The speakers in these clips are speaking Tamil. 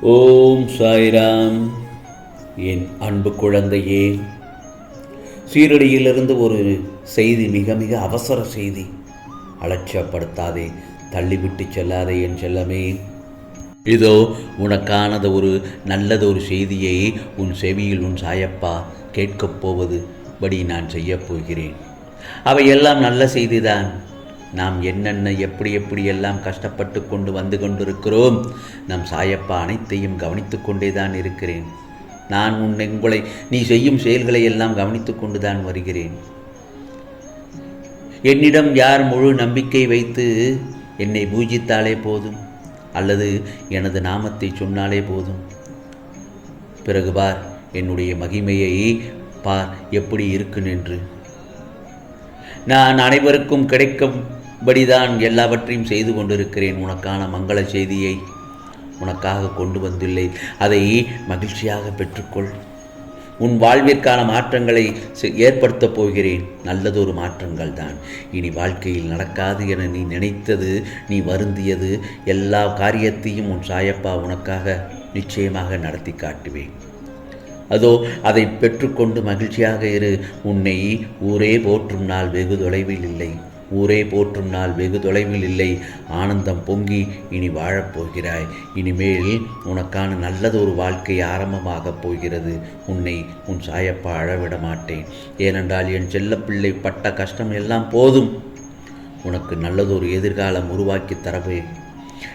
ஓம் சாய்ராம். என் அன்பு குழந்தையே சீரடியிலிருந்து ஒரு செய்தி மிக மிக அவசர செய்தி. அலட்சியப்படுத்தாதே தள்ளிவிட்டு செல்லாதே என் செல்லமே. இதோ உனக்கானது ஒரு நல்லதொரு செய்தியை உன் செவியில் உன் சாயப்பா கேட்கப் போவது படி நான் செய்யப் போகிறேன். அவையெல்லாம் நல்ல செய்திதான். நாம் என்னென்ன எப்படி எப்படி எல்லாம் கஷ்டப்பட்டு கொண்டு வந்து கொண்டிருக்கிறோம் நம் சாயப்பா அனைத்தையும் கவனித்து கொண்டே தான் இருக்கிறேன். நான் உன் உங்களை நீ செய்யும் செயல்களை எல்லாம் கவனித்து கொண்டு தான் வருகிறேன். என்னிடம் யார் முழு நம்பிக்கை வைத்து என்னை பூஜித்தாலே போதும்? அல்லது எனது நாமத்தை சொன்னாலே போதும்? பிறகு பார் என்னுடைய மகிமையை பார் எப்படி இருக்கும் என்று நான் அனைவருக்கும் கிடைக்கும் இப்படிதான் எல்லாவற்றையும் செய்து கொண்டிருக்கிறேன். உனக்கான மங்கள செய்தியை உனக்காக கொண்டு வந்துள்ளேன். அதை மகிழ்ச்சியாக பெற்றுக்கொள். உன் வாழ்விற்கான மாற்றங்களை செ- ஏற்படுத்தப் போகிறேன். நல்லதொரு மாற்றங்கள் தான். இனி வாழ்க்கையில் நடக்காது என நீ நினைத்தது நீ வருந்தியது எல்லா காரியத்தையும் உன் சாயப்பா உனக்காக நிச்சயமாக நடத்தி காட்டுவேன். அதோ அதை பெற்றுக்கொண்டு மகிழ்ச்சியாக இரு. உன்னை ஊரே போற்றும் நாள் வெகு தொலைவில் இல்லை. ஊரே போற்றும் நாள் வெகு தொலைவில் இல்லை. ஆனந்தம் பொங்கி இனி வாழப்போகிறாய் இனிமேல் உனக்கான நல்லதொரு வாழ்க்கை ஆரம்பமாகப் போகிறது. உன்னை உன் சாயப்பா அழவிட மாட்டேன் ஏனென்றால் என் செல்லப்பிள்ளை பட்ட கஷ்டம் எல்லாம் போதும். உனக்கு நல்லதொரு எதிர்காலம் உருவாக்கி தரவே.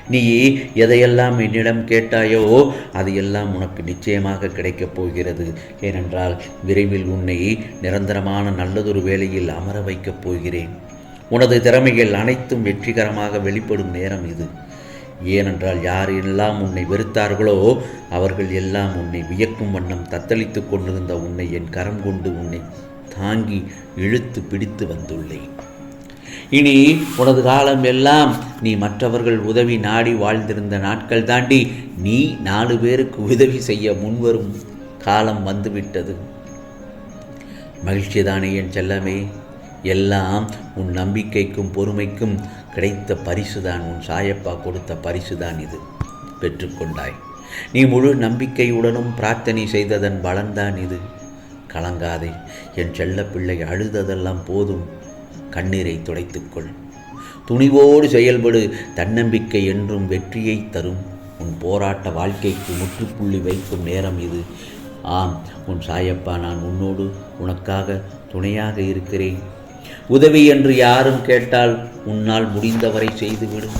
நீ எதையெல்லாம் என்னிடம் கேட்டாயோ அது எல்லாம் உனக்கு நிச்சயமாக கிடைக்கப் போகிறது. ஏனென்றால் விரைவில் உன்னை நிரந்தரமான நல்லதொரு வேலையில் அமர வைக்கப் போகிறேன். உனது திறமைகள் அனைத்தும் வெற்றிகரமாக வெளிப்படும் நேரம் இது. ஏனென்றால் யார் எல்லாம் உன்னை வெறுத்தார்களோ அவர்கள் எல்லாம் உன்னை வியக்கும் வண்ணம் தத்தளித்து கொண்டிருந்த உன்னை என் கரம் கொண்டு உன்னை தாங்கி இழுத்து பிடித்து வந்துள்ளேன். இனி உனது காலம் எல்லாம் நீ மற்றவர்கள் உதவி நாடி வாழ்ந்திருந்த நாட்கள் தாண்டி நீ நாலு பேருக்கு உதவி செய்ய முன்வரும் காலம் வந்துவிட்டது. மகிழ்ச்சிதானே என் செல்லமே. எல்லாம் உன் நம்பிக்கைக்கும் பொறுமைக்கும் கிடைத்த பரிசுதான் உன் சாயப்பா கொடுத்த பரிசுதான் இது. பெற்றுக்கொண்டாய். நீ முழு நம்பிக்கையுடனும் பிரார்த்தனை செய்ததன் பலன்தான் இது. கலங்காதே என் செல்லப்பிள்ளை அழுததெல்லாம் போதும். கண்ணீரை துடைத்துக்கொள். துணிவோடு செயல்படு தன்னம்பிக்கை என்றும் வெற்றியை தரும். உன் போராட்ட வாழ்க்கைக்கு முற்றுப்புள்ளி வைக்கும் நேரம் இது. ஆம் உன் சாயப்பா நான் உன்னோடு உனக்காக துணையாக இருக்கிறேன். உதவி என்று யாரும் கேட்டால் உன்னால் முடிந்தவரை செய்துவிடும்.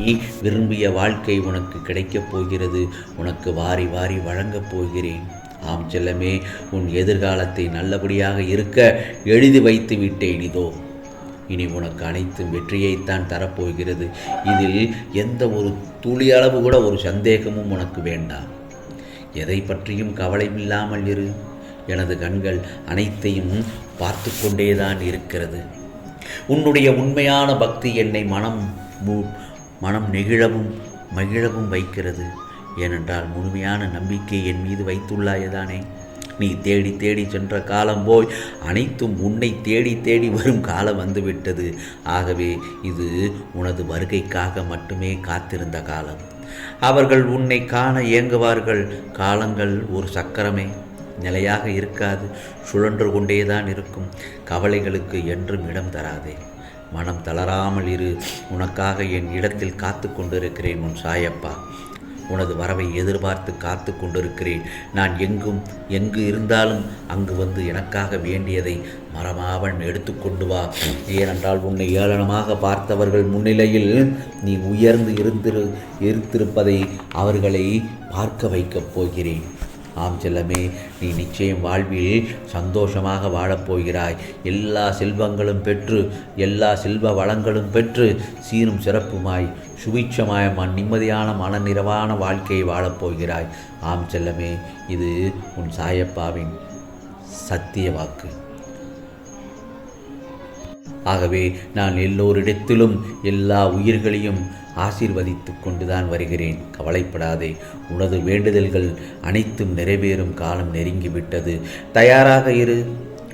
நீ விரும்பிய வாழ்க்கை உனக்கு கிடைக்கப் போகிறது. உனக்கு வாரி வாரி வழங்கப் போகிறேன். ஆம் செல்லமே உன் எதிர்காலத்தை நல்லபடியாக இருக்க எழுதி வைத்து விட்டேன். இதோ இனி உனக்கு அனைத்தும் வெற்றியைத்தான் தரப்போகிறது. இதில் எந்த ஒரு துளி அளவு கூட ஒரு சந்தேகமும் உனக்கு வேண்டாம். எதை பற்றியும் கவலையில்லாமல் இரு. எனது கண்கள் அனைத்தையும் பார்த்து கொண்டேதான் இருக்கிறது. உன்னுடைய உண்மையான பக்தி என்னை மனம் மனம் நெகிழவும் மகிழவும் வைக்கிறது. ஏனென்றால் முழுமையான நம்பிக்கை என் மீது வைத்துள்ளாயதானே? நீ தேடி தேடி சென்ற காலம் போய் அனைத்தும் உன்னை தேடி தேடி வரும் காலம் வந்துவிட்டது. ஆகவே இது உனது வருகைக்காக மட்டுமே காத்திருந்த காலம். அவர்கள் உன்னை காண இயங்குவார்கள். காலங்கள் ஒரு சக்கரமே. நிலையாக இருக்காது. சுழன்று கொண்டேதான் இருக்கும். கவலைகளுக்கு என்றும் இடம் தராதே. மனம் தளராமல் இரு. உனக்காக என் இடத்தில் காத்து கொண்டிருக்கிறேன் உன் சாயப்பா. உனது வரவை எதிர்பார்த்து காத்து கொண்டிருக்கிறேன். நான் எங்கும் எங்கு இருந்தாலும் அங்கு வந்து எனக்காக வேண்டியதை மரமாவன் எடுத்துக்கொண்டு வா. ஏனென்றால் உன்னை ஏளனமாக பார்த்தவர்கள் முன்னிலையில் நீ உயர்ந்து இருந்திரு இருந்திருப்பதை அவர்களை பார்க்க வைக்கப் போகிறேன். ஆம் செல்லமே நீ நிச்சயம் வாழ்வில் சந்தோஷமாக வாழப்போகிறாய். எல்லா செல்வங்களும் பெற்று எல்லா செல்வ வளங்களும் பெற்று சீரும் சிறப்புமாய் சுபிட்சமாய் மன் நிம்மதியான மனநிறவான வாழ்க்கையை வாழப்போகிறாய். ஆம் செல்லமே இது உன் சாயப்பாவின் சத்திய வாக்கு. ஆகவே நான் எல்லோரிடத்திலும் எல்லா உயிர்களையும் ஆசீர்வதித்து கொண்டுதான் வருகிறேன். கவலைப்படாதே. உனது வேண்டுதல்கள் அனைத்தும் நிறைவேறும். காலம் நெருங்கிவிட்டது. தயாராக இரு.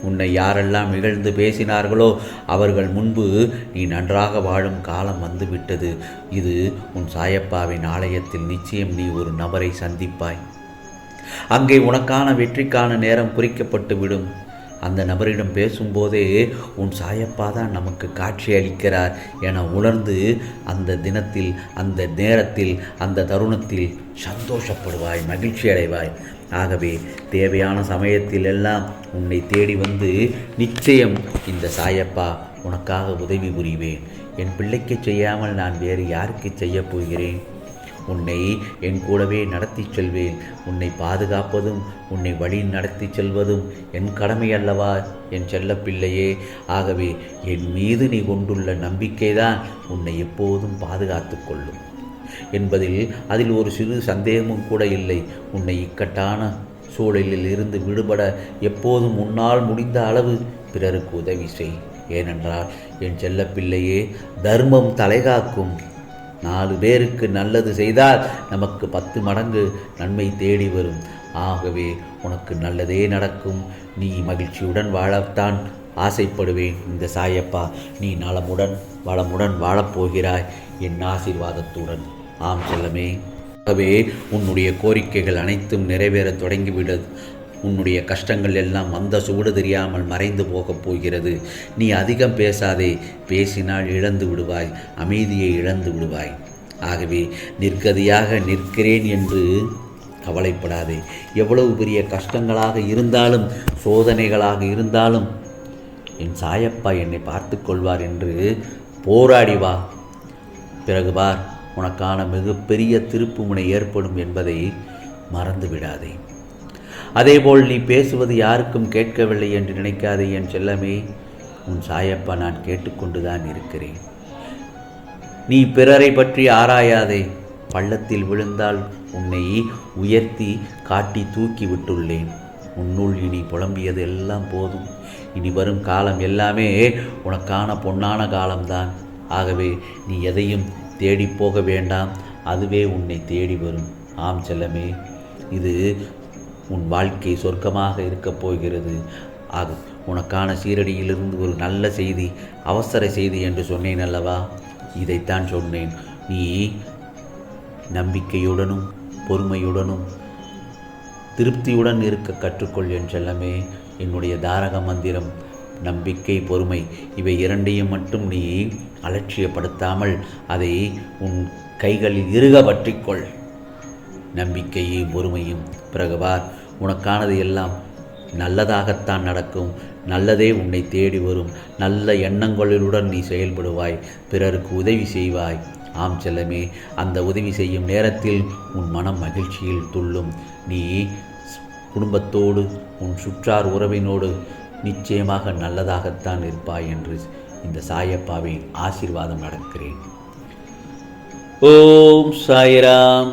உன்னை யாரெல்லாம் இகழ்ந்து பேசினார்களோ அவர்கள் முன்பு நீ நன்றாக வாழும் காலம் வந்துவிட்டது. இது உன் சாயப்பாவின் ஆலயத்தில் நிச்சயம் நீ ஒரு நபரை சந்திப்பாய். அங்கே உனக்கான வெற்றிக்கான நேரம் குறிக்கப்பட்டு விடும் அந்த நபரிடம் பேசும்போதே உன் சாயப்பா தான் நமக்கு காட்சி அளிக்கிறார் என உணர்ந்து அந்த தினத்தில் அந்த நேரத்தில் அந்த தருணத்தில் சந்தோஷப்படுவாய் மகிழ்ச்சி அடைவாய். ஆகவே தேவையான சமயத்தில் எல்லாம் உன்னை தேடி வந்து நிச்சயம் இந்த சாயப்பா உனக்காக உதவி புரிவேன். என் பிள்ளைக்கு செய்யாமல் நான் வேறு யாருக்கு செய்யப் போகிறேன்? உன்னை என் கூடவே நடத்திச் செல்வேன். உன்னை பாதுகாப்பதும் உன்னை வழி நடத்தி செல்வதும் என் கடமை அல்லவா? என் செல்லப்பிள்ளையே ஆகவே என் மீது நீ கொண்டுள்ள நம்பிக்கைதான் உன்னை எப்போதும் பாதுகாத்து கொள்ளும். என்பதில் அதில் ஒரு சிறு சந்தேகமும் கூட இல்லை. உன்னை இக்கட்டான சூழலில் இருந்து விடுபட எப்போதும் உன்னால் முடிந்த அளவு பிறருக்கு உதவி செய். ஏனென்றால் என் செல்லப்பிள்ளையே தர்மம் தலைகாக்கும் நாலு பேருக்கு நல்லது செய்தால் நமக்கு பத்து மடங்கு நன்மை தேடி வரும். ஆகவே உனக்கு நல்லதே நடக்கும். நீ மகிழ்ச்சியுடன் வாழத்தான் ஆசைப்படுவேன். இந்த சாயப்பா நீ நலமுடன் வளமுடன் வாழப்போகிறாய் என் ஆசீர்வாதத்துடன். ஆம் செல்லமே. ஆகவே உன்னுடைய கோரிக்கைகள் அனைத்தும் நிறைவேறத் தொடங்கிவிடும் உன்னுடைய கஷ்டங்கள் எல்லாம் வந்த சூடு தெரியாமல் மறைந்து போகப் போகிறது. நீ அதிகம் பேசாதே. பேசினால் இழந்து விடுவாய். அமைதியை இழந்து விடுவாய். ஆகவே நிற்கதியாக நிற்கிறேன் என்று கவலைப்படாதே. எவ்வளவு பெரிய கஷ்டங்களாக இருந்தாலும் சோதனைகளாக இருந்தாலும் என் சாயப்பா என்னை பார்த்து கொள்வார் என்று போராடி வா. பிறகு பார் உனக்கான மிகப்பெரிய திருப்புமுனை ஏற்படும் என்பதை மறந்து விடாதே அதேபோல் நீ பேசுவது யாருக்கும் கேட்கவில்லை என்று நினைக்காதே என் செல்லமே உன் சாயப்பா நான் கேட்டுக்கொண்டுதான் இருக்கிறேன். நீ பிறரை பற்றி ஆராயாதே பள்ளத்தில் விழுந்தால் உன்னை உயர்த்தி காட்டி தூக்கி விட்டுள்ளேன். உன்னுள் இனி புலம்பியது எல்லாம் போதும். இனி வரும் காலம் எல்லாமே உனக்கான பொன்னான காலம்தான். ஆகவே நீ எதையும் தேடி போக வேண்டாம். அதுவே உன்னை தேடி வரும். ஆம் செல்லமே இது உன் வாழ்க்கை சொர்க்கமாக இருக்கப் போகிறது. ஆகும் உனக்கான சீரடியிலிருந்து ஒரு நல்ல செய்தி அவசர செய்தி என்று சொன்னேன் அல்லவா? இதைத்தான் சொன்னேன். நீ நம்பிக்கையுடனும் பொறுமையுடனும் திருப்தியுடன் இருக்க கற்றுக்கொள் என் செல்லமே. என்னுடைய தாரக மந்திரம் நம்பிக்கை பொறுமை இவை இரண்டையும் மட்டும் நீ அலட்சியப்படுத்தாமல் அதை உன் கைகளில் இருக பற்றிக்கொள். நம்பிக்கையும் பொறுமையும் பிறகுவார். உனக்கானது எல்லாம் நல்லதாகத்தான் நடக்கும். நல்லதே உன்னை தேடி வரும். நல்ல எண்ணங்களுடன் நீ செயல்படுவாய். பிறருக்கு உதவி செய்வாய். ஆம் செல்லமே அந்த உதவி செய்யும் நேரத்தில் உன் மனம் மகிழ்ச்சியில் துள்ளும். நீ குடும்பத்தோடு உன் சுற்றார் உறவினோடு நிச்சயமாக நல்லதாகத்தான் இருப்பாய் என்று இந்த சாயப்பாவின் ஆசீர்வாதம் நடக்கிறேன் ஓம் சாய்ராம்.